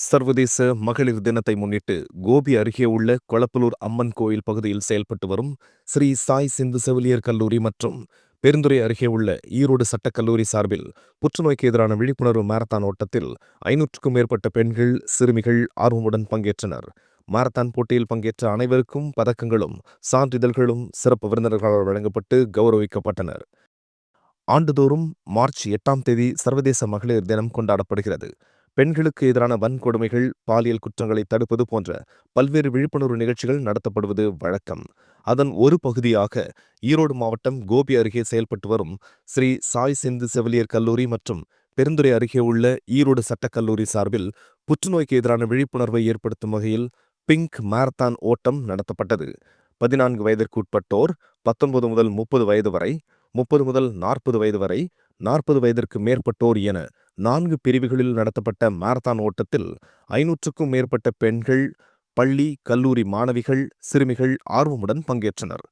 சர்வதேச மகளிர் தினத்தை முன்னிட்டு கோபி அருகே உள்ள கொளப்பலூர் அம்மன் கோயில் பகுதியில் செயல்பட்டு வரும் ஸ்ரீ சாய் சிந்து செவிலியர் கல்லூரி மற்றும் பெருந்துறை அருகே உள்ள ஈரோடு சட்டக் கல்லூரி சார்பில் புற்றுநோய்க்கு எதிரான விழிப்புணர்வு மாரத்தான் ஓட்டத்தில் ஐநூற்றுக்கும் மேற்பட்ட பெண்கள் சிறுமிகள் ஆர்வமுடன் பங்கேற்றனர். மாரத்தான் போட்டியில் பங்கேற்ற அனைவருக்கும் பதக்கங்களும் சான்றிதழ்களும் சிறப்பு விருந்தினர்களால் வழங்கப்பட்டு கௌரவிக்கப்பட்டனர். ஆண்டுதோறும் மார்ச் எட்டாம் தேதி சர்வதேச மகளிர் தினம் கொண்டாடப்படுகிறது. பெண்களுக்கு எதிரான வன்கொடுமைகள் பாலியல் குற்றங்களை தடுப்பது போன்ற பல்வேறு விழிப்புணர்வு நிகழ்ச்சிகள் நடத்தப்படுவது வழக்கம். அதன் ஒரு பகுதியாக ஈரோடு மாவட்டம் கோபி அருகே செயல்பட்டு வரும் ஸ்ரீ சாய் சிந்து செவிலியர் கல்லூரி மற்றும் பெருந்துறை அருகே உள்ள ஈரோடு சட்டக் கல்லூரி சார்பில் புற்றுநோய்க்கு எதிரான விழிப்புணர்வை ஏற்படுத்தும் வகையில் பிங்க் மாரத்தான் ஓட்டம் நடத்தப்பட்டது. பதினான்கு வயதிற்குட்பட்டோர் பத்தொன்பது முதல் முப்பது வயது வரை முப்பது முதல் நாற்பது வயது வரை நாற்பது வயதிற்கு மேற்பட்டோர் என நான்கு பிரிவுகளில் நடத்தப்பட்ட மாரத்தான் ஓட்டத்தில் ஐநூற்றுக்கும் மேற்பட்ட பெண்கள் பள்ளி கல்லூரி மாணவிகள் சிறுமிகள் ஆர்வமுடன் பங்கேற்றனர்.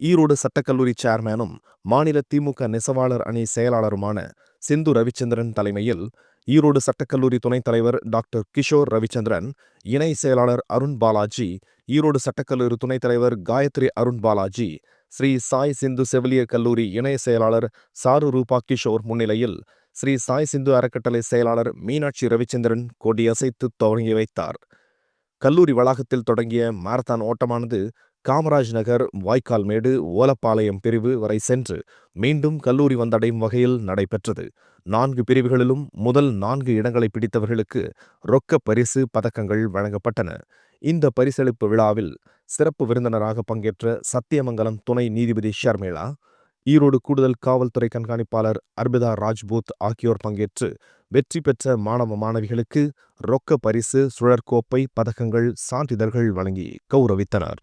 ஈரோடு சட்டக்கல்லூரி சேர்மேனும் மாநில திமுக நெசவாளர் அணி செயலாளருமான சிந்து ரவிச்சந்திரன் தலைமையில் ஈரோடு சட்டக்கல்லூரி துணைத் தலைவர் டாக்டர் கிஷோர் ரவிச்சந்திரன் இணை செயலாளர் அருண் பாலாஜி ஈரோடு சட்டக்கல்லூரி துணைத் தலைவர் காயத்ரி அருண் பாலாஜி ஸ்ரீ சாய் சிந்து செவிலியர் கல்லூரி இணைய செயலாளர் சாரு ரூபா கிஷோர் முன்னிலையில் ஸ்ரீ சாய் சிந்து அறக்கட்டளை செயலாளர் மீனாட்சி ரவிச்சந்திரன் கொடியசைத்து தொடங்கி வைத்தார். கல்லூரி வளாகத்தில் தொடங்கிய மாரத்தான் ஓட்டமானது காமராஜ் நகர் வாய்க்கால் மேடு ஓலப்பாளையம் பிரிவு வரை சென்று மீண்டும் கல்லூரி வந்தடையும் வகையில் நடைபெற்றது. நான்கு பிரிவுகளிலும் முதல் நான்கு இடங்களை பிடித்தவர்களுக்கு ரொக்க பரிசு பதக்கங்கள் வழங்கப்பட்டன. இந்த பரிசளிப்பு விழாவில் சிறப்பு விருந்தினராக பங்கேற்ற சத்தியமங்கலம் துணை நீதிபதி ஷர்மிளா ஈரோடு கூடுதல் காவல்துறை கண்காணிப்பாளர் அர்பிதா ராஜ்பூத் ஆகியோர் பங்கேற்று வெற்றி பெற்ற மாணவ மாணவிகளுக்கு ரொக்க பரிசு சுழற்கோப்பை பதக்கங்கள் சான்றிதழ்கள் வழங்கி கௌரவித்தனர்.